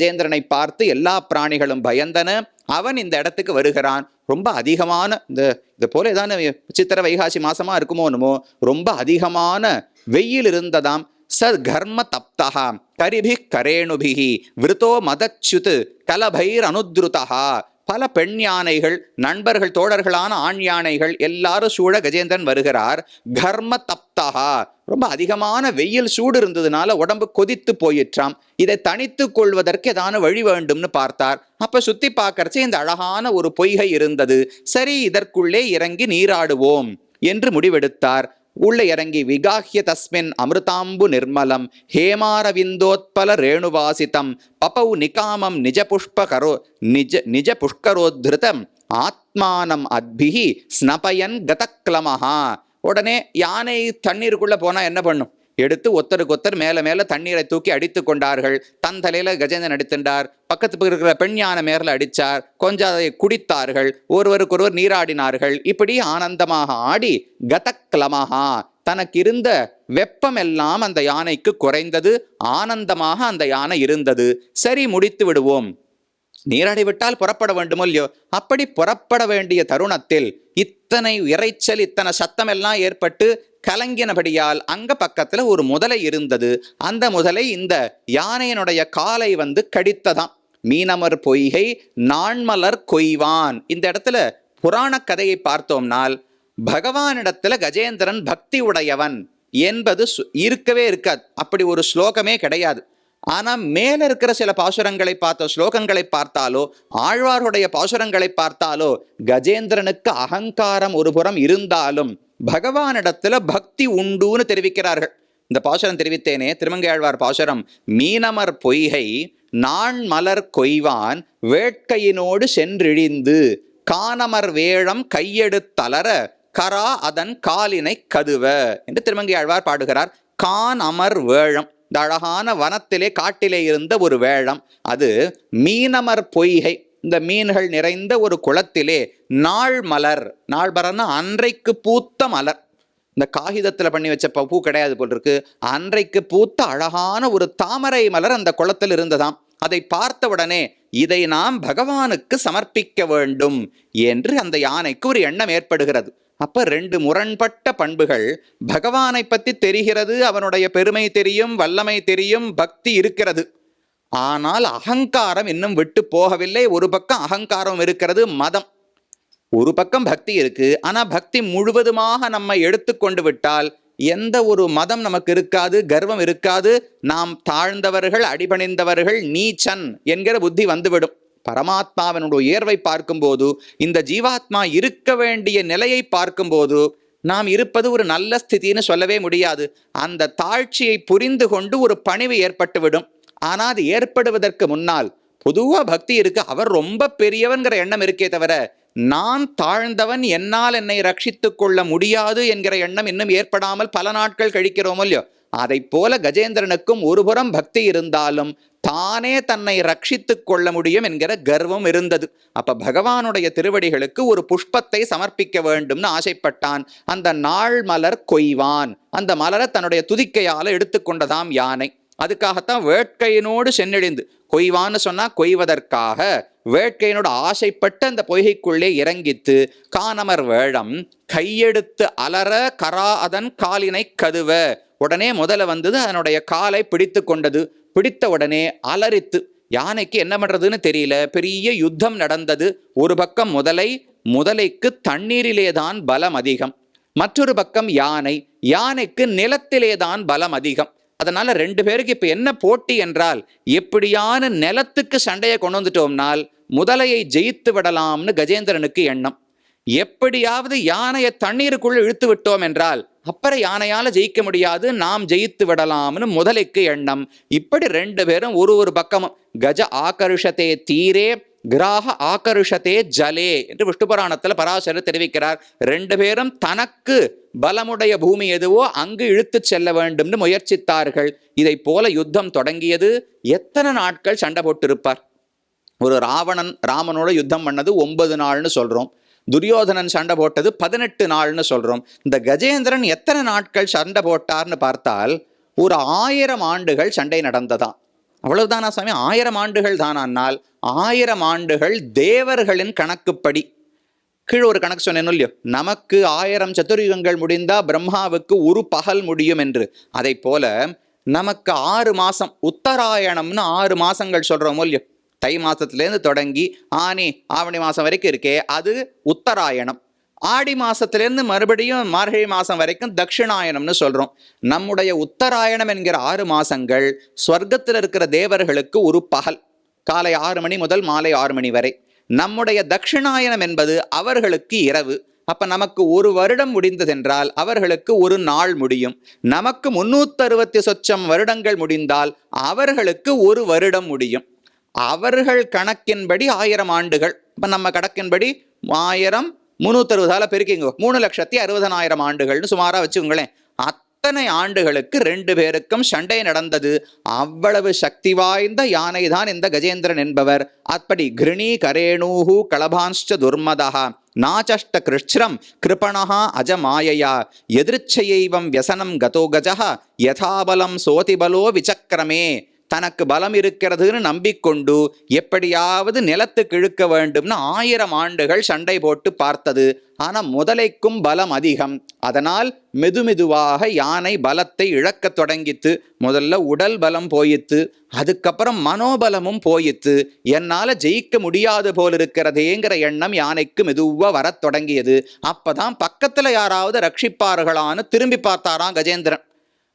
கஜேந்திரனை பார்த்து எல்லா பிராணிகளும் பயந்தன. அவன் இந்த இடத்துக்கு வருகிறான். ரொம்ப அதிகமான இந்த இது போல ஏதான சித்திர வைகாசி மாசமா இருக்குமோ என்னமோ ரொம்ப அதிகமான வெயில் இருந்ததாம். ச கர்ம தப்தா கரிபி கரேணுபிகி விருத்தோ மதச்சுத் கலபைர் அனுத்ருதா பல பெண் யானைகள் நண்பர்கள் தோழர்களான ஆண் யானைகள் எல்லாரும் சூழ கஜேந்திரன் வருகிறார். கர்ம தப்தகா ரொம்ப அதிகமான வெயில் சூடு இருந்ததுனால உடம்பு கொதித்து போயிற்றாம். இதை தனித்து கொள்வதற்கு ஏதான வழி வேண்டும்னு பார்த்தார். அப்ப சுத்தி பார்க்கறச்சு இந்த அழகான ஒரு பொய்கை இருந்தது. சரி இதற்குள்ளே இறங்கி நீராடுவோம் என்று முடிவெடுத்தார். உள்ள இறங்கி விகாஹ்ய தஸ்மின் அமிர்தாம்பு நிர்மலம் ஹேமாரவிந்தோத்பல ரேணுவாசிதம் பபௌ நிகாமம் நிஜ புஷ்பகரோ நிஜ நிஜ புஷ்கரோத்ருதம் ஆத்மானம் அத்பிஹி ஸ்னபயன் கதக்லமஹா உடனே யானை தண்ணீருக்குள்ளே போனால் என்ன பண்ணும்? எடுத்து ஒத்தருக்கு ஒத்தர் மேல மேல தண்ணீரை தூக்கி அடித்து கொண்டார்கள். தன் தலையில கஜேந்திரன் அடித்துண்டார் பக்கத்து இருக்கிற பெண் யானை மேல அடிச்சார். கொஞ்சம் அதை குடித்தார்கள். ஒருவருக்கொருவர் நீராடினார்கள். இப்படி ஆனந்தமாக ஆடி கதக்லமஹா தனக்கு இருந்த வெப்பம் எல்லாம் அந்த யானைக்கு குறைந்தது. ஆனந்தமாக அந்த யானை இருந்தது. சரி முடித்து விடுவோம். நீராடி விட்டால் புறப்பட வேண்டுமோ இல்லையோ? அப்படி புறப்பட வேண்டிய தருணத்தில் இத்தனை இரைச்சல் இத்தனை சத்தம் எல்லாம் ஏற்பட்டு கலங்கினபடியால் அங்க பக்கத்துல ஒரு முதலை இருந்தது. அந்த முதலை இந்த யானையினுடைய காலை வந்து கடித்ததாம். மீனமர் பொய்கை நாண்மலர் கொய்வான். இந்த இடத்துல புராண கதையை பார்த்தோம்னால் பகவானிடத்துல கஜேந்திரன் பக்தி உடையவன் என்பது சு- இருக்கவே இருக்காது. அப்படி ஒரு ஸ்லோகமே கிடையாது. ஆனால் மேல இருக்கிற சில பாசுரங்களை பார்த்த ஸ்லோகங்களை பார்த்தாலோ ஆழ்வாருடைய பாசுரங்களை பார்த்தாலோ கஜேந்திரனுக்கு அகங்காரம் ஒரு புறம் இருந்தாலும் பகவானிடத்துல பக்தி உண்டுன்னு தெரிவிக்கிறார்கள். இந்த பாசுரம் தெரிவித்தேனே திருமங்கையாழ்வார் பாசுரம் மீனமர் பொய்கை நான் மலர் கொய்வான் வேட்கையினோடு சென்றிழிந்து கானமர் வேழம் கையெடுத்தலர கரா அதன் காலினை கதுவ என்று திருமங்கையாழ்வார் பாடுகிறார். கான் அமர் வேழம் இந்த அழகான வனத்திலே காட்டிலே இருந்த ஒரு வேழம். அது மீனமர் பொய்கை இந்த மீன்கள் நிறைந்த ஒரு குளத்திலே நாள் மலர். நாள் மலர்னா அன்றைக்கு பூத்த மலர். இந்த காகிதத்தில் பண்ணி வச்ச பூ கிடையாது போல் இருக்கு. அன்றைக்கு பூத்த அழகான ஒரு தாமரை மலர் அந்த குளத்தில் இருந்ததாம். அதை பார்த்தவுடனே இதை நாம் பகவானுக்கு சமர்ப்பிக்க வேண்டும் என்று அந்த யானைக்கு ஒரு எண்ணம் ஏற்படுகிறது. அப்ப ரெண்டு முரண்பட்ட பண்புகள் பகவானை பத்தி தெரிகிறது அவனுடைய பெருமை தெரியும் வல்லமை தெரியும் பக்தி இருக்கிறது. ஆனால் அகங்காரம் இன்னும் விட்டு போகவில்லை. ஒரு பக்கம் அகங்காரம் இருக்கிறது மதம். ஒரு பக்கம் பக்தி இருக்கு. ஆனா பக்தி முழுவதுமாக நம்ம எடுத்துக்கொண்டு விட்டால் எந்த ஒரு மதம் நமக்கு இருக்காது கர்வம் இருக்காது. நாம் தாழ்ந்தவர்கள் அடிபணிந்தவர்கள் நீச்சன் என்கிற புத்தி வந்துவிடும். பரமாத்மாவினுடைய உயர்வை பார்க்கும்போது இந்த ஜீவாத்மா இருக்க வேண்டிய நிலையை பார்க்கும்போது நாம் இருப்பது ஒரு நல்ல ஸ்திதின்னு சொல்லவே முடியாது. அந்த தாழ்ச்சியை புரிந்து கொண்டு ஒரு பணிவு ஏற்பட்டுவிடும். ஆனால் அது ஏற்படுவதற்கு முன்னால் பொதுவாக பக்தி இருக்கு. அவர் ரொம்ப பெரியவன்கிற எண்ணம் இருக்கே தவிர நான் தாழ்ந்தவன் என்னால் என்னை ரட்சித்துக் கொள்ள முடியாது என்கிற எண்ணம் இன்னும் ஏற்படாமல் பல நாட்கள் கழிக்கிறோமோ இல்லையோ? அதை போல கஜேந்திரனுக்கும் ஒருபுறம் பக்தி இருந்தாலும் தானே தன்னை ரட்சித்துக் கொள்ள முடியும் என்கிற கர்வம் இருந்தது. அப்ப பகவானுடைய திருவடிகளுக்கு ஒரு புஷ்பத்தை சமர்ப்பிக்க வேண்டும்னு ஆசைப்பட்டான். அந்த நாள் மலர் கொய்வான். அந்த மலரை தன்னுடைய துதிக்கையால எடுத்துக்கொண்டதாம் யானை. அதுக்காகத்தான் வேட்கையினோடு சென்னழிந்து கொய்வான்னு சொன்னா கொய்வதற்காக. வேட்கையினோட ஆசைப்பட்டு அந்த பொய்கைக்குள்ளே இறங்கித்து காணமர் வேழம் கையெடுத்து அலற கரா அதன் காலினை கதுவ. உடனே முதல்ல வந்தது அதனுடைய காலை பிடித்து கொண்டது. பிடித்த உடனே அலறித்து யானைக்கு என்ன பண்றதுன்னு தெரியல. பெரிய யுத்தம் நடந்தது. ஒரு பக்கம் முதலை முதலைக்கு தண்ணீரிலேதான் பலம் அதிகம். மற்றொரு பக்கம் யானை யானைக்கு நிலத்திலேதான் பலம் அதிகம். அதனால் ரெண்டு பேருக்கு இப்போ என்ன போட்டி என்றால் எப்படியான நிலத்துக்கு சண்டையை கொண்டு வந்துட்டோம்னால் முதலையை ஜெயித்து விடலாம்னு கஜேந்திரனுக்கு எண்ணம். எப்படியாவது யானையை தண்ணீருக்குள் இழுத்து விட்டோம் என்றால் அப்புறம் யானையால் ஜெயிக்க முடியாது நாம் ஜெயித்து விடலாம்னு முதலைக்கு எண்ணம். இப்படி ரெண்டு பேரும் ஒரு ஒரு பக்கமும் கஜ ஆகர்ஷத்தே தீரே கிராக ஆக்கருஷத்தே ஜலே என்று விஷ்ணு புராணத்தில் பராசரர் தெரிவிக்கிறார். ரெண்டு பேரும் தனக்கு பலமுடைய பூமி எதுவோ அங்கு இழுத்துச் செல்ல வேண்டும்னு முயற்சித்தார்கள். இதை போல யுத்தம் தொடங்கியது. எத்தனை நாட்கள் சண்டை போட்டிருப்பார். ஒரு ராவணன் ராமனோட யுத்தம் பண்ணது ஒன்பது நாள்னு சொல்றோம். துரியோதனன் சண்டை போட்டது பதினெட்டு நாள்னு சொல்றோம். இந்த கஜேந்திரன் எத்தனை நாட்கள் சண்டை போட்டார்னு பார்த்தால் ஒரு ஆயிரம் ஆண்டுகள் சண்டை நடந்ததாம். அவ்வளவுதானா சுவாமி? ஆயிரம் ஆண்டுகள் தானானால் ஆயிரம் ஆண்டுகள் தேவர்களின் கணக்குப்படி. கீழே ஒரு கணக்கு சொன்னேன் இல்லையோ? நமக்கு ஆயிரம் சதுர்யுகங்கள் முடிந்தா பிரம்மாவுக்கு ஒரு பகல் முடியும் என்று. அதை போல நமக்கு ஆறு மாசம் உத்தராயணம்னு ஆறு மாசங்கள் சொல்றோமோ இல்லையோ? தை மாசத்துலேருந்து தொடங்கி ஆனி ஆவணி மாசம் வரைக்கும் இருக்கே அது உத்தராயணம். ஆடி மாசத்திலேருந்து மறுபடியும் மார்கழி மாசம் வரைக்கும் தட்சிணாயனம்னு சொல்றோம். நம்முடைய உத்தராயணம் என்கிற ஆறு மாசங்கள் ஸ்வர்க்கத்தில் இருக்கிற தேவர்களுக்கு ஒரு பகல். காலை ஆறு மணி முதல் மாலை ஆறு மணி வரை. நம்முடைய தட்சிணாயனம் என்பது அவர்களுக்கு இரவு. அப்ப நமக்கு ஒரு வருடம் முடிந்ததென்றால் அவர்களுக்கு ஒரு நாள் முடியும். நமக்கு முன்னூத்தறுபத்தி சொச்சம் வருடங்கள் முடிந்தால் அவர்களுக்கு ஒரு வருடம் முடியும். அவர்கள் கணக்கின்படி ஆயிரம் ஆண்டுகள். இப்ப நம்ம கணக்கின்படி ஆயிரம் முன்னூத்தி பெருக்கிங்க. மூணு லட்சத்தி அறுபதனாயிரம் ஆண்டுகள்னு சுமாரா வச்சுக்கோங்களேன். அத்தனை ஆண்டுகளுக்கு ரெண்டு பேருக்கும் சண்டை நடந்தது. அவ்வளவு சக்தி வாய்ந்த யானை தான் இந்த கஜேந்திரன் என்பவர். அப்படி கிருணி கரேணூஹு களபான்ஷ்ட துர்மதா நாச்சஷ்ட கிருஷ்ரம் கிருபணா அஜமாயையா. எதிர்ச்சையைவம் வியசனம் கதோ கஜா யதாபலம் சோதிபலோ விசக்கிரமே. தனக்கு பலம் இருக்கிறதுன்னு நம்பிக்கொண்டு எப்படியாவது நிலத்துக்கு இழுக்க வேண்டும்னு ஆயிரம் ஆண்டுகள் சண்டை போட்டு பார்த்தது. ஆனால் முதலைக்கும் பலம் அதிகம். அதனால் மெதுமெதுவாக யானை பலத்தை இழக்கத் தொடங்கித்து முதல்ல உடல் பலம் போயித்து அதுக்கப்புறம் மனோபலமும் போயித்து என்னால் ஜெயிக்க முடியாது போல் இருக்கிறதேங்கிற எண்ணம் யானைக்கு மெதுவாக வரத் தொடங்கியது. அப்பதான் பக்கத்தில் யாராவது ரட்சிப்பார்களான்னு திரும்பி பார்த்தாராம் கஜேந்திரன்.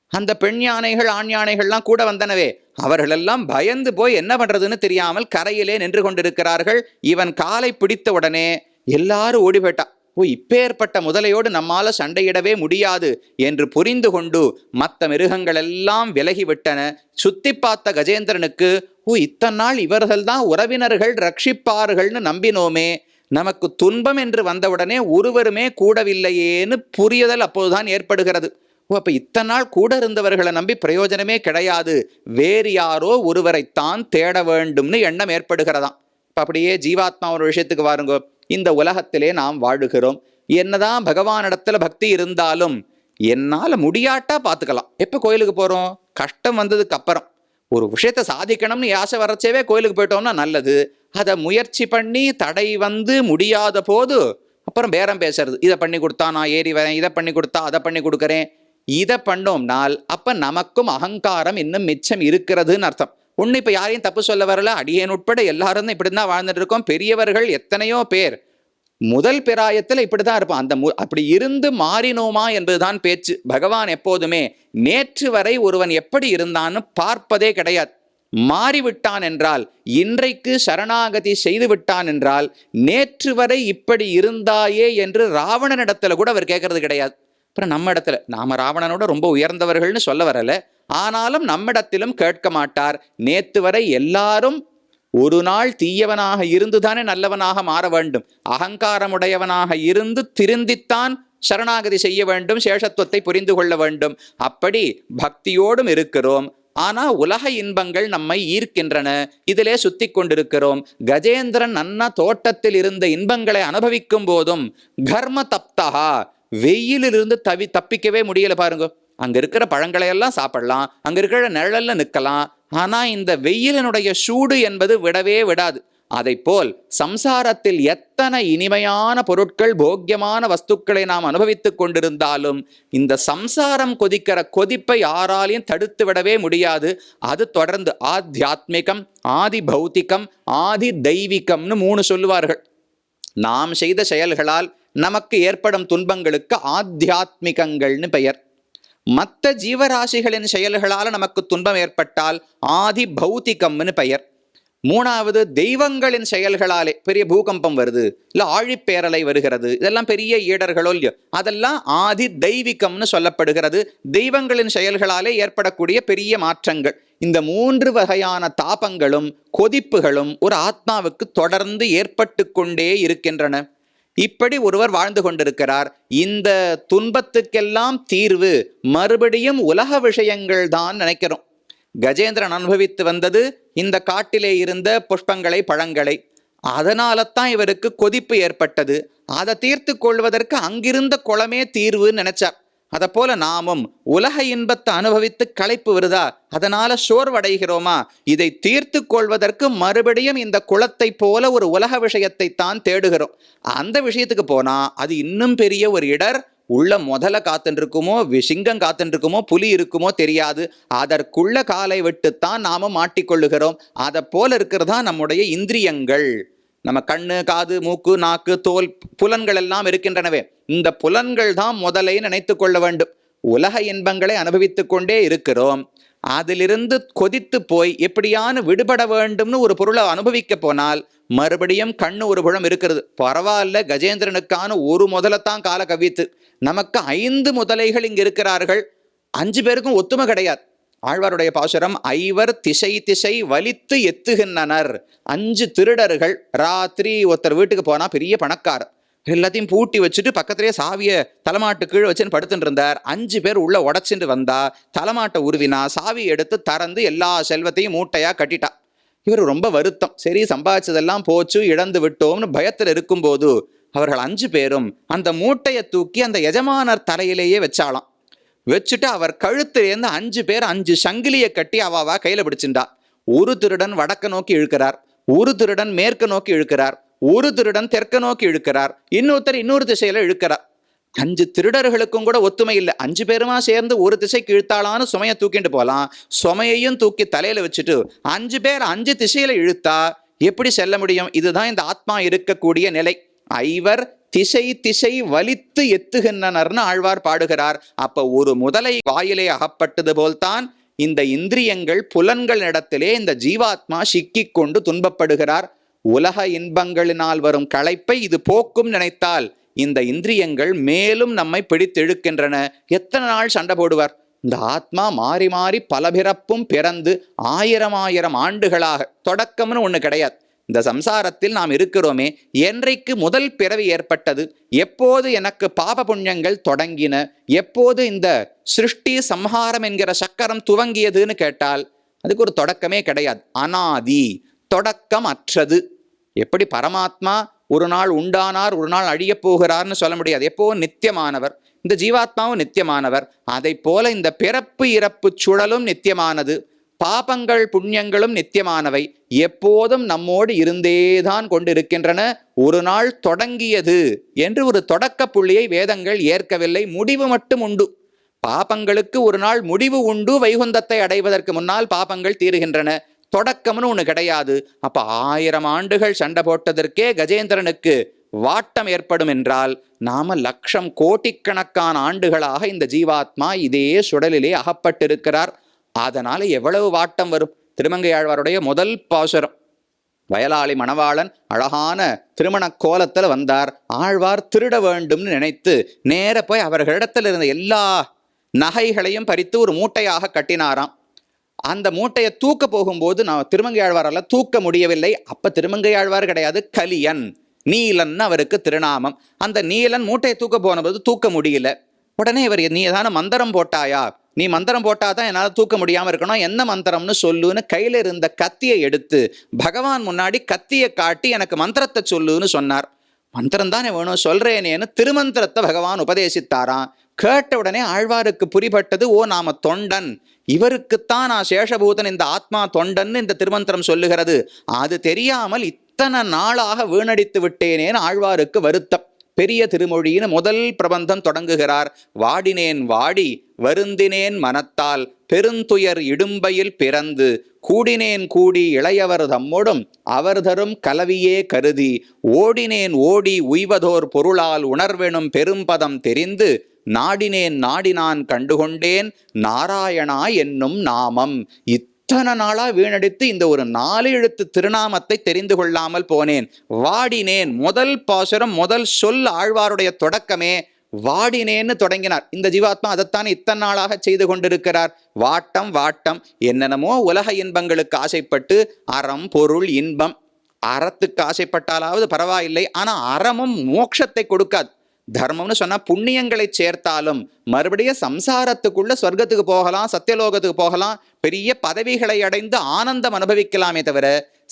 அந்த பெண் யானைகள் ஆண் யானைகள்லாம் கூட வந்தனவே அவர்களெல்லாம் பயந்து போய் என்ன பண்றதுன்னு தெரியாமல் கரையிலே நின்று கொண்டிருக்கிறார்கள். இவன் காலை பிடித்த உடனே எல்லாரும் ஓடி ஓ இப்பேற்பட்ட முதலையோடு நம்மால சண்டையிடவே முடியாது என்று புரிந்து கொண்டு மற்ற மிருகங்கள் எல்லாம் விலகிவிட்டன. சுத்தி பார்த்த கஜேந்திரனுக்கு ஓ இத்தனை நாள் இவர்கள் தான் உறவினர்கள் ரட்சிப்பார்கள்னு நம்பினோமே. நமக்கு துன்பம் என்று வந்தவுடனே ஒருவருமே கூடவில்லையேன்னு புரியுதல் அப்போதுதான் ஏற்படுகிறது. ஓ அப்போ இத்தனை நாள் கூட இருந்தவர்களை நம்பி பிரயோஜனமே கிடையாது. வேறு யாரோ ஒருவரைத்தான் தேட வேண்டும்னு எண்ணம் ஏற்படுகிறதாம். இப்போ அப்படியே ஜீவாத்மா ஒரு விஷயத்துக்கு வாருங்க. இந்த உலகத்திலே நாம் வாழுகிறோம். என்னதான் பகவானிடத்துல பக்தி இருந்தாலும் என்னால் முடியாட்டா பார்த்துக்கலாம் எப்போ கோயிலுக்கு போகிறோம் கஷ்டம் வந்ததுக்கு அப்புறம். ஒரு விஷயத்த சாதிக்கணும்னு ஆசை வரச்சேவே கோயிலுக்கு போயிட்டோம்னா நல்லது. அதை முயற்சி பண்ணி தடை வந்து முடியாத போது அப்புறம் பேரம் பேசுறது. இதை பண்ணி கொடுத்தா நான் ஏறி வரேன் இதை பண்ணி கொடுத்தா அதை பண்ணி கொடுக்குறேன். இதை பண்ணோம்னால் அப்போ நமக்கும் அகங்காரம் இன்னும் மிச்சம் இருக்கிறதுன்னு அர்த்தம். ஒன்று இப்போ யாரையும் தப்பு சொல்ல வரல அடியேன் உட்பட எல்லாரும் இப்படி தான் வாழ்ந்துட்டு இருக்கோம். பெரியவர்கள் எத்தனையோ பேர். முதல் பிராயத்தில் இப்படி தான் இருப்போம். அந்த மு- அப்படி இருந்து மாறினோமா என்பதுதான் பேச்சு. பகவான் எப்போதுமே நேற்று வரை ஒருவன் எப்படி இருந்தான்னு பார்ப்பதே கிடையாது. மாறிவிட்டான் என்றால் இன்றைக்கு சரணாகதி செய்து விட்டான் என்றால் நேற்று வரை இப்படி இருந்தாயே என்று ராவணனிடத்துல கூட அவர் கேட்கறது கிடையாது. அப்புறம் நம்ம இடத்துல நாம ராவணனோட ரொம்ப உயர்ந்தவர்கள்னு சொல்ல வரல. ஆனாலும் நம்மிடத்திலும் கேட்க மாட்டார். நேத்து வரை எல்லாரும் ஒரு நாள் தீயவனாக இருந்துதானே நல்லவனாக மாற வேண்டும். அகங்காரமுடையவனாக இருந்து திருந்தித்தான் சரணாகதி செய்ய வேண்டும் சேஷத்துவத்தை புரிந்து கொள்ள வேண்டும். அப்படி பக்தியோடும் இருக்கிறோம். ஆனா உலக இன்பங்கள் நம்மை ஈர்க்கின்றன. இதிலே சுத்தி கொண்டிருக்கிறோம். கஜேந்திரன் அன்ன தோட்டத்தில் இருந்த இன்பங்களை அனுபவிக்கும் போதும் கர்ம தப்தகா வெயிலிலிருந்து தவி தப்பிக்கவே முடியல பாருங்க. அங்கே இருக்கிற பழங்களையெல்லாம் சாப்பிடலாம் அங்கே இருக்கிற நிழல்ல நிற்கலாம். ஆனால் இந்த வெயிலினுடைய சூடு என்பது விடவே விடாது. அதைப் போல் சம்சாரத்தில் எத்தனை இனிமையான பொருட்கள் போக்கியமான வஸ்துக்களை நாம் அனுபவித்துக் கொண்டிருந்தாலும் இந்த சம்சாரம் கொதிக்கிற கொதிப்பை யாராலையும் தடுத்து விடவே முடியாது. அது தொடர்ந்து ஆத்தியாத்மிகம் ஆதி பௌத்திகம் ஆதி தெய்வீகம்னு மூணு சொல்லுவார்கள். நாம் செய்த செயல்களால் நமக்கு ஏற்படும் துன்பங்களுக்கு ஆத்தியாத்மிகங்கள்னு பெயர். மற்ற ஜீவராசிகளின் செயல்களால் நமக்கு துன்பம் ஏற்பட்டால் ஆதி பௌத்திகம்னு பெயர். மூணாவது தெய்வங்களின் செயல்களாலே பெரிய பூகம்பம் வருது இல்லை ஆழிப்பேரலை வருகிறது இதெல்லாம் பெரிய ஈடர்களோ இல்லையோ அதெல்லாம் ஆதி தெய்வீகம்னு சொல்லப்படுகிறது. தெய்வங்களின் செயல்களாலே ஏற்படக்கூடிய பெரிய மாற்றங்கள். இந்த மூன்று வகையான தாபங்களும் கொதிப்புகளும் ஒரு ஆத்மாவுக்கு தொடர்ந்து ஏற்பட்டு கொண்டே இருக்கின்றன. இப்படி ஒருவர் வாழ்ந்து கொண்டிருக்கிறார். இந்த துன்பத்துக்கெல்லாம் தீர்வு மறுபடியும் உலக விஷயங்கள் தான் நினைக்கிறோம். கஜேந்திரன் அனுபவித்து வந்தது இந்த காட்டிலே இருந்த புஷ்பங்களை பழங்களை. அதனால தான் இவருக்கு கொதிப்பு ஏற்பட்டது. அதை தீர்த்து கொள்வதற்கு அங்கிருந்த குளமே தீர்வுன்னு நினைச்சார். அதை போல நாமும் உலக இன்பத்தை அனுபவித்து களைப்பு வருதா? அதனால சோர்வடைகிறோமா? இதை தீர்த்து கொள்வதற்கு மறுபடியும் இந்த குளத்தை போல ஒரு உலக விஷயத்தை தான் தேடுகிறோம். அந்த விஷயத்துக்கு போனா அது இன்னும் பெரிய ஒரு இடர். உள்ள முதல காத்துருக்குமோ இருக்குமோ சிங்கம் காத்துருக்குமோ புலி இருக்குமோ தெரியாது. அதற்குள்ள காலை விட்டுத்தான் நாம மாட்டிக்கொள்ளுகிறோம். அதை போல இருக்கிறதா நம்முடைய இந்திரியங்கள். நம்ம கண்ணு காது மூக்கு நாக்கு தோல் புலன்கள் எல்லாம் இருக்கின்றனவே. இந்த புலன்கள் தான் முதலை நினைத்து கொள்ள வேண்டும். உலக இன்பங்களை அனுபவித்துக் கொண்டே இருக்கிறோம். அதிலிருந்து கொதித்து போய் எப்படியான விடுபட வேண்டும்னு ஒரு பொருளை அனுபவிக்க போனால் மறுபடியும் கண்ணு ஒரு புலம் இருக்கிறது. பரவாயில்ல கஜேந்திரனுக்கான ஒரு முதலைத்தான் கால கவித்து நமக்கு ஐந்து முதலைகள் இங்கு இருக்கிறார்கள். அஞ்சு பேருக்கும் ஒத்துமை கிடையாது. ஆழ்வாருடைய பாசுரம் ஐவர் திசை திசை வலித்து எத்துகின்றனர். அஞ்சு திருடர்கள். ராத்திரி ஒருத்தர் வீட்டுக்கு போனால் பெரிய பணக்காரர் எல்லாத்தையும் பூட்டி வச்சுட்டு பக்கத்திலேயே சாவிய தலைமாட்டு கீழே வச்சுன்னு படுத்துட்டு இருந்தார். அஞ்சு பேர் உள்ள உடச்சிட்டு வந்தா தலைமாட்டை உருவினா சாவி எடுத்து திறந்து எல்லா செல்வத்தையும் மூட்டையாக கட்டிட்டா. இவர் ரொம்ப வருத்தம். சரி சம்பாதிச்சதெல்லாம் போச்சு இழந்து விட்டோம்னு பயத்தில் இருக்கும்போது அவர்கள் அஞ்சு பேரும் அந்த மூட்டையை தூக்கி அந்த எஜமானர் தலையிலேயே வச்சாலாம் வச்சுட்டு அவர் கழுத்திலேருந்து அஞ்சு பேர் அஞ்சு சங்கிலியை கட்டி அவாவா கையில பிடிச்சிண்டா ஒரு திருடன் வடக்க நோக்கி இழுக்கிறார். ஒரு திருடன் மேற்கு நோக்கி இழுக்கிறார். ஒரு திருடன் தெற்க நோக்கி இழுக்கிறார். இன்னொருத்தர் இன்னொரு திசையில இழுக்கிறார். அஞ்சு திருடர்களுக்கும் கூட ஒத்துமை இல்லை. அஞ்சு பேருமா சேர்ந்து ஒரு திசைக்கு இழுத்தாளான்னு சுமையை தூக்கிட்டு போகலாம் சுமையையும் தூக்கி தலையில வச்சுட்டு அஞ்சு பேர் அஞ்சு திசையில இழுத்தா எப்படி செல்ல முடியும்? இதுதான் இந்த ஆத்மா இருக்கக்கூடிய நிலை. ஐவர் திசை திசை வலித்து எத்துகின்றனர்னு ஆழ்வார் பாடுகிறார். அப்ப ஒரு முதலை வாயிலே அகப்பட்டது போல்தான் இந்த இந்திரியங்கள் புலன்கள் இடத்திலே இந்த ஜீவாத்மா சிக்கிக் கொண்டு துன்பப்படுகிறார். உலக இன்பங்களினால் வரும் களைப்பை இது போக்கும் நினைத்தால் இந்த இந்திரியங்கள் மேலும் நம்மை பிடித்தெழுக்கின்றன. எத்தனை நாள் சண்டை போடுவார்? இந்த ஆத்மா மாறி மாறி பல பிறப்பும் பிறந்து ஆயிரம் ஆயிரம் ஆண்டுகளாக தொடக்கம்னு ஒன்று கிடையாது. இந்த சம்சாரத்தில் நாம் இருக்கிறோமே என்றைக்கு முதல் பிறவி ஏற்பட்டது எப்போது எனக்கு பாப புண்ணியங்கள் தொடங்கின எப்போது இந்த சிருஷ்டி சம்ஹாரம் என்கிற சக்கரம் துவங்கியதுன்னு கேட்டால் அதுக்கு ஒரு தொடக்கமே கிடையாது. அனாதி தொடக்கம் அற்றது எப்படி பரமாத்மா ஒரு நாள் உண்டானார் ஒரு நாள் அழியப் போகிறார்னு சொல்ல முடியாது. எப்போ நித்தியமானவர் இந்த ஜீவாத்மாவும் நித்தியமானவர். அதை போல இந்த பிறப்பு இறப்பு சுழலும் நித்தியமானது. பாபங்கள் புண்ணியங்களும் நித்தியமானவை. எப்போதும் நம்மோடு இருந்தேதான் கொண்டிருக்கின்றன. ஒரு நாள் தொடங்கியது என்று ஒரு தொடக்க புள்ளியை வேதங்கள் ஏற்கவில்லை. முடிவு மட்டும் உண்டு. பாபங்களுக்கு ஒரு நாள் முடிவு உண்டு. வைகுந்தத்தை அடைவதற்கு முன்னால் பாபங்கள் தீருகின்றன. தொடக்கம்னு ஒன்று கிடையாது. அப்ப ஆயிரம் ஆண்டுகள் சண்டை போட்டதற்கே கஜேந்திரனுக்கு வாட்டம் ஏற்படும் என்றால் நாம லட்சம் கோடிக்கணக்கான ஆண்டுகளாக இந்த ஜீவாத்மா இதே சுடலிலே அகப்பட்டிருக்கிறார். அதனால எவ்வளவு வாட்டம் வரும்? திருமங்கையாழ்வாருடைய முதல் பாசுரம். வயலாளி மணவாளன் அழகான திருமண கோலத்தில் வந்தார். ஆழ்வார் திருட வேண்டும்னு நினைத்து நேர போய் அவர்களிடத்தில் இருந்த எல்லா நகைகளையும் பறித்து ஒரு மூட்டையாக கட்டினாராம். அந்த மூட்டையை தூக்க போகும்போது நான் திருமங்கையாழ்வாரால தூக்க முடியவில்லை. அப்ப திருமங்கையாழ்வார் கிடையாது கலியன். நீலன் அவருக்கு திருநாமம். அந்த நீலன் மூட்டையை தூக்க போனபோது தூக்க முடியல. உடனே இவர் நீ ஏதான மந்திரம் போட்டாயா? நீ மந்திரம் போட்டால் தான் என்னால் தூக்க முடியாமல் இருக்கணும். என்ன மந்திரம்னு சொல்லுன்னு கையில் இருந்த கத்தியை எடுத்து பகவான் முன்னாடி கத்தியை காட்டி எனக்கு மந்திரத்தை சொல்லுன்னு சொன்னார். மந்திரம் தானே வேணும்? சொல்கிறேனேன்னு திருமந்திரத்தை பகவான் உபதேசித்தாராம். கேட்ட உடனே ஆழ்வாருக்கு புரிபட்டது ஓ நாம தொண்டன். இவருக்குத்தான் நான் சேஷபூதன் இந்த ஆத்மா தொண்டன்னு இந்த திருமந்திரம் சொல்லுகிறது. அது தெரியாமல் இத்தனை நாளாக வீணடித்து விட்டேனேன்னு ஆழ்வாருக்கு வருத்தம். பெரிய திருமொழியின் முதல் பிரபந்தம் தொடங்குகிறார். வாடினேன் வாடி வருந்தினேன் மனத்தால் பெருந்துயர் இடும்பையில் பிறந்து கூடினேன் கூடி இளையவர் தம்மோடும் அவர் தரும் கலவியே கருதி ஓடினேன் ஓடி உய்வதோர் பொருளால் உணர்வெனும் பெரும்பதம் தெரிந்து நாடினேன் நாடினான் கண்டுகொண்டேன் நாராயணா என்னும் நாமம். இத் இத்தனை நாளா வீணடித்து இந்த ஒரு நாலு எழுத்து திருநாமத்தை தெரிந்து கொள்ளாமல் போனேன். வாடினேன். முதல் பாசுரம் முதல் சொல் ஆழ்வாருடைய தொடக்கமே வாடினேன்னு தொடங்கினார். இந்த ஜீவாத்மா அதைத்தான் இத்தனை நாளாக செய்து கொண்டிருக்கிறார். வாட்டம் வாட்டம். என்னென்னமோ உலக இன்பங்களுக்கு ஆசைப்பட்டு அறம் பொருள் இன்பம். அறத்துக்கு ஆசைப்பட்டாலாவது பரவாயில்லை. ஆனால் அறமும் மோட்சத்தை கொடுக்காது. தர்மம்னு சொன்னா புண்ணியங்களை சேர்த்தாலும் மறுபடியும் சம்சாரத்துக்குள்ள சொர்க்கத்துக்கு போகலாம் சத்தியலோகத்துக்கு போகலாம் பெரிய பதவிகளை அடைந்து ஆனந்தம் அனுபவிக்கலாமே தவிர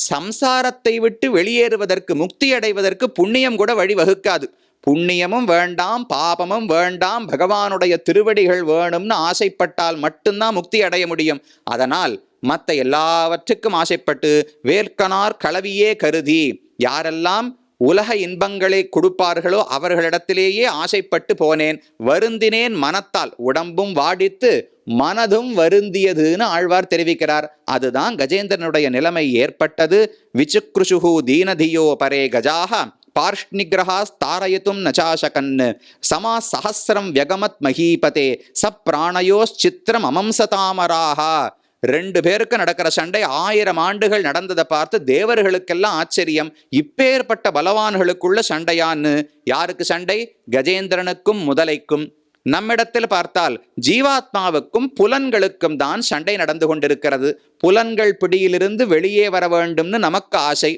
சம்சாரத்தை விட்டு வெளியேறுவதற்கு முக்தி அடைவதற்கு புண்ணியம் கூட வழி வகுக்காது. புண்ணியமும் வேண்டாம் பாபமும் வேண்டாம் பகவானுடைய திருவடிகள் வேணும்னு ஆசைப்பட்டால் மட்டும்தான் முக்தி அடைய முடியும். அதனால் மற்ற எல்லாவற்றுக்கும் ஆசைப்பட்டு வேர்க்கனார் களவியே கருதி யாரெல்லாம் உலக இன்பங்களை கொடுப்பார்களோ அவர்களிடத்திலேயே ஆசைப்பட்டு போனேன். வருந்தினேன் மனத்தால் உடம்பும் வாடித்து மனதும் வருந்தியதுன்னு ஆழ்வார் தெரிவிக்கிறார். அதுதான் கஜேந்திரனுடைய நிலைமை ஏற்பட்டது. விசுக்ருஷுகு தீனதியோ பரே கஜாக பார்ஷ்ணிகிரகாஸ்தாரயித்தும் நச்சாசகன் சமா சஹசிரம் வியகமத் மகீபதே ச பிராணயோச்சித்திரம் அமம்சதாமராக ரெண்டு பேருக்கு நடக்கிற சண்டை ஆயிரம் ஆண்டுகள் நடந்ததை பார்த்து தேவர்களுக்கெல்லாம் ஆச்சரியம். இப்பேற்பட்ட பலவான்களுக்குள்ள சண்டையான்னு யாருக்கு சண்டை? கஜேந்திரனுக்கும் முதலைக்கும். நம்மிடத்தில் பார்த்தால் ஜீவாத்மாவுக்கும் புலன்களுக்கும் தான் சண்டை நடந்து கொண்டிருக்கிறது. புலன்கள் பிடியிலிருந்து வெளியே வர வேண்டும்னு நமக்கு ஆசை.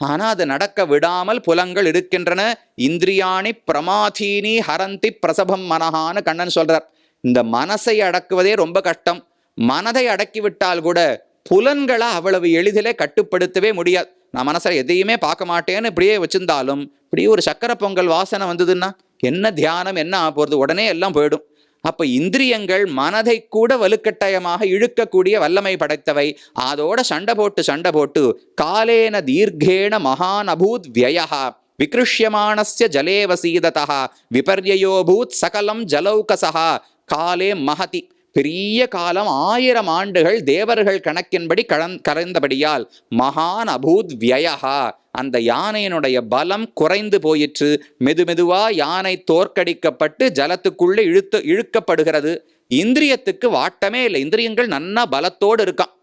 ஆனால் அது நடக்க விடாமல் புலங்கள் இருக்கின்றன. இந்திரியாணி பிரமாதீனி ஹரந்தி பிரசபம் மனஹான்னு கண்ணன் சொல்றார். இந்த மனசை அடக்குவதே ரொம்ப கஷ்டம். மனதை அடக்கிவிட்டால் கூட புலன்களை அவ்வளவு எளிதிலே கட்டுப்படுத்தவே முடியாது. நான் மனசை எதையுமே பார்க்க மாட்டேன்னு இப்படியே வச்சிருந்தாலும் இப்படியே ஒரு சக்கரை பொங்கல் வாசனை வந்ததுன்னா என்ன தியானம் என்ன ஆக போகிறது உடனே எல்லாம் போயிடும். அப்ப இந்திரியங்கள் மனதை கூட வலுக்கட்டாயமாக இழுக்கக்கூடிய வல்லமை படைத்தவை. அதோட சண்டை போட்டு சண்டை போட்டு காலேன தீர்க்கேன மகான் அபூத் வியயா விக்ருஷ்யமானஸ்ய ஜலேவசீததா வசீததா சகலம் ஜலௌகசா காலே மகதி பெரிய காலம் ஆயிரம் ஆண்டுகள் தேவர்கள் கணக்கின்படி கலந் கரைந்தபடியால் மகான் அபூத் வியயா அந்த யானையினுடைய பலம் குறைந்து போயிற்று. மெதுமெதுவா யானை தோற்கடிக்கப்பட்டு ஜலத்துக்குள்ளே இழுத்து இழுக்கப்படுகிறது. இந்திரியத்துக்கு வாட்டமே இல்லை. இந்திரியங்கள் நன்னா பலத்தோடு இருக்கான்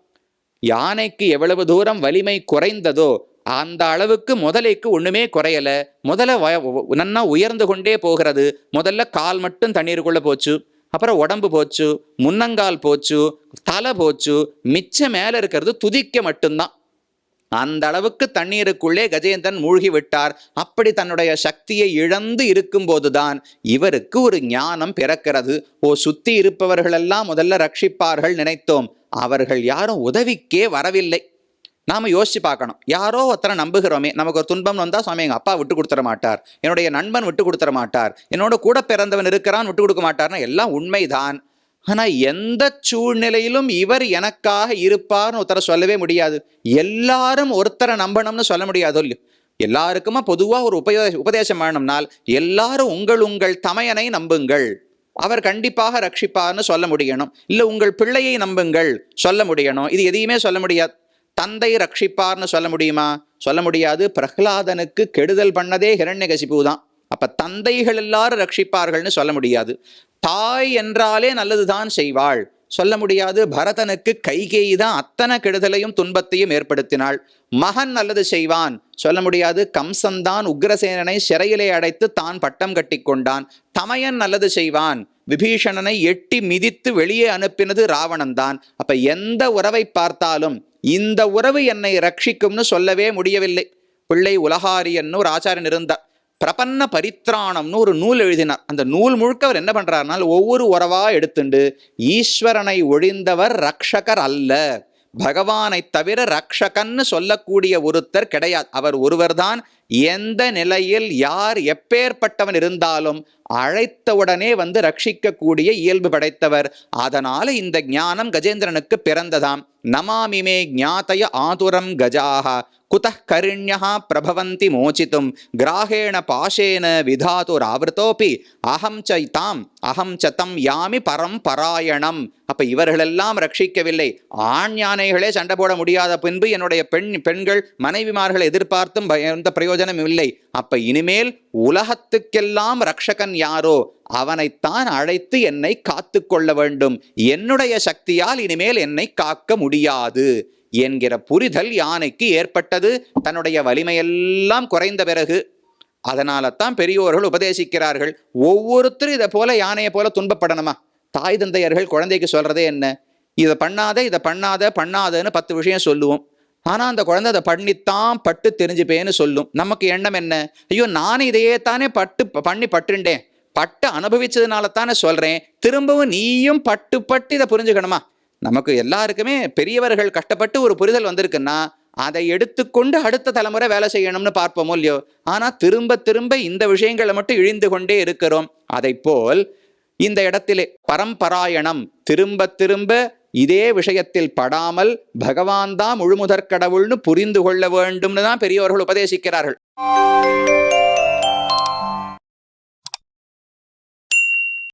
யானைக்கு எவ்வளவு தூரம் வலிமை குறைந்ததோ அந்த அளவுக்கு முதலைக்கு ஒண்ணுமே குறையல. முதல்ல நன்னா உயர்ந்து கொண்டே போகிறது. முதல்ல கால் மட்டும் தண்ணீருக்குள்ள போச்சு. அப்புறம் உடம்பு போச்சு முன்னங்கால் போச்சு தலை போச்சு மிச்சம் மேலே இருக்கிறது துதிக்க மட்டும்தான். அந்த அளவுக்கு தண்ணீருக்குள்ளே கஜேந்திரன் மூழ்கி விட்டார். அப்படி தன்னுடைய சக்தியை இழந்து இருக்கும்போதுதான் இவருக்கு ஒரு ஞானம் பிறக்கிறது. ஓ சுத்தி இருப்பவர்களெல்லாம் முதல்ல ரட்சிப்பார்கள் நினைத்தோம். அவர்கள் யாரும் உதவிக்கே வரவில்லை. நாம் யோசிச்சு பார்க்கணும். யாரோ ஒருத்தரை நம்புகிறோமே நமக்கு ஒரு துன்பம் வந்தால் சுவாமி எங்கள் அப்பா விட்டு கொடுத்துட மாட்டார். என்னுடைய நண்பன் விட்டு கொடுத்துட மாட்டார். என்னோட கூட பிறந்தவன் இருக்கிறான் விட்டு கொடுக்க மாட்டார்னா எல்லாம் உண்மைதான். ஆனால் எந்த சூழ்நிலையிலும் இவர் எனக்காக இருப்பார்னு ஒருத்தரை சொல்லவே முடியாது. எல்லாரும் ஒருத்தரை நம்பணும்னு சொல்ல முடியாது இல்லையோ? எல்லாருக்குமா பொதுவாக ஒரு உபதே உபதேசம் வேணும்னால் எல்லாரும் உங்கள் உங்கள் தமையனை நம்புங்கள். அவர் கண்டிப்பாக ரட்சிப்பார்னு சொல்ல முடியணும். இல்லை உங்கள் பிள்ளையை நம்புங்கள் சொல்ல முடியணும். இது எதையுமே சொல்ல முடியாது. தந்தை ரட்சிப்பார்னு சொல்ல முடியுமா? சொல்ல முடியாது. பிரகலாதனுக்கு கெடுதல் பண்ணதே ஹிரண்யகசிபு தான். அப்போ தந்தைகள் எல்லாரும் ரட்சிப்பார்கள்னு சொல்ல முடியாது. தாய் என்றாலே நல்லதுதான் செய்வாள். சொல்ல முடியாது. பரதனுக்கு கைகேயி தான் அத்தனை கெடுதலையும் துன்பத்தையும் ஏற்படுத்தினாள். மகன் நல்லது செய்வான். சொல்ல முடியாது. கம்சன்தான் உக்ரசேனனை சிறையிலே அடைத்து தான் பட்டம் கட்டி கொண்டான். தமையன் நல்லது செய்வான். விபீஷணனை எட்டி மிதித்து வெளியே அனுப்பினது ராவணன் தான். அப்ப எந்த உறவை பார்த்தாலும் இந்த உறவு என்னை ரட்சிக்கும்னு சொல்லவே முடியவில்லை. பிள்ளை உலகாரியன்னு ஒரு ஆச்சாரியன் இருந்தார். பிரபன்ன பரித்ராணம்னு ஒரு நூல் எழுதினார். அந்த நூல் முழுக்க அவர் என்ன பண்ணுறாருனால் ஒவ்வொரு உறவா எடுத்துண்டு ஈஸ்வரனை ஒழிந்தவர் ரக்ஷகர் அல்ல. பகவானை தவிர ரக்ஷகன்னு சொல்லக்கூடிய ஒருத்தர் கிடையாது. அவர் ஒருவர்தான் எந்த நிலையில் யார் எப்பேற்பட்டவன் இருந்தாலும் அழைத்தவுடனே வந்து ரட்சிக்கக்கூடிய இயல்பு படைத்தவர். அதனால இந்த ஞானம் கஜேந்திரனுக்கு பிறந்ததாம். நமாமிமே ஞாதய ஆதுரம் கஜாக குதः கரிண்யः பிரபவந்தி மோச்சித்தும். கிராகேண பாஷேன விதாதுராவிருத்தோப்பி அகம் ச தாம் அகம் ச தம் யாமி பரம் பராயணம். அப்ப இவர்களெல்லாம் ரட்சிக்கவில்லை. ஆண் யானைகளே சண்டை போட முடியாத பின்பு என்னுடைய பெண் பெண்கள் மனைவிமார்களை எதிர்பார்த்தும் எந்த பிரயோஜனம் இல்லை. அப்ப இனிமேல் உலகத்துக்கெல்லாம் ரக்ஷகன் யாரோ அவனைத்தான் அழைத்து என்னை காத்து கொள்ள வேண்டும். என்னுடைய சக்தியால் இனிமேல் என்னை காக்க முடியாது என்கிற புரிதல் யானைக்கு ஏற்பட்டது. தன்னுடைய வலிமையெல்லாம் குறைந்த பிறகு அதனால தான் பெரியோர்கள் உபதேசிக்கிறார்கள். ஒவ்வொருத்தரும் இதை போல யானையை போல துன்பப்படணுமா? தாய் தந்தையர்கள் குழந்தைக்கு சொல்றதே என்ன? இதை பண்ணாத இதை பண்ணாத பண்ணாதன்னு பத்து விஷயம் சொல்லுவோம். ஆனால் அந்த குழந்தை அதை பண்ணித்தான் பட்டு தெரிஞ்சுப்பேன்னு சொல்லும். நமக்கு எண்ணம் என்ன? ஐயோ நானும் இதையே தானே பட்டு பண்ணி பட்டுண்டேன். பட்டு அனுபவிச்சதுனால தானே சொல்கிறேன் திரும்பவும் நீயும் பட்டு பட்டு இதை புரிஞ்சுக்கணுமா? நமக்கு எல்லாருக்குமே பெரியவர்கள் கஷ்டப்பட்டு ஒரு புரிதல் வந்திருக்குன்னா அதை எடுத்துக்கொண்டு அடுத்த தலைமுறை வேலை செய்யணும்னு பார்ப்போமோ இல்லையோ? ஆனால் திரும்ப திரும்ப இந்த விஷயங்களை மட்டும் இழிந்து கொண்டே இருக்கிறோம். அதை போல் இந்த இடத்திலே பரம்பராயணம். திரும்ப திரும்ப இதே விஷயத்தில் படாமல் பகவான் தான் முழுமுதற் கடவுள்னு புரிந்து கொள்ள வேண்டும்னு தான் பெரியவர்கள் உபதேசிக்கிறார்கள்.